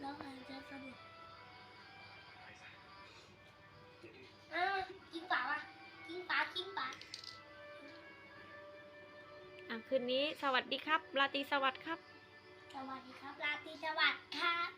เราหายใจสะดวกอ้าวกินปลาปะกินปลากินปลาอะคืนนี้สวัสดีครับ ราตรีสวัสดีครับ สวัสดีครับ ราตรีสวัสดีครับ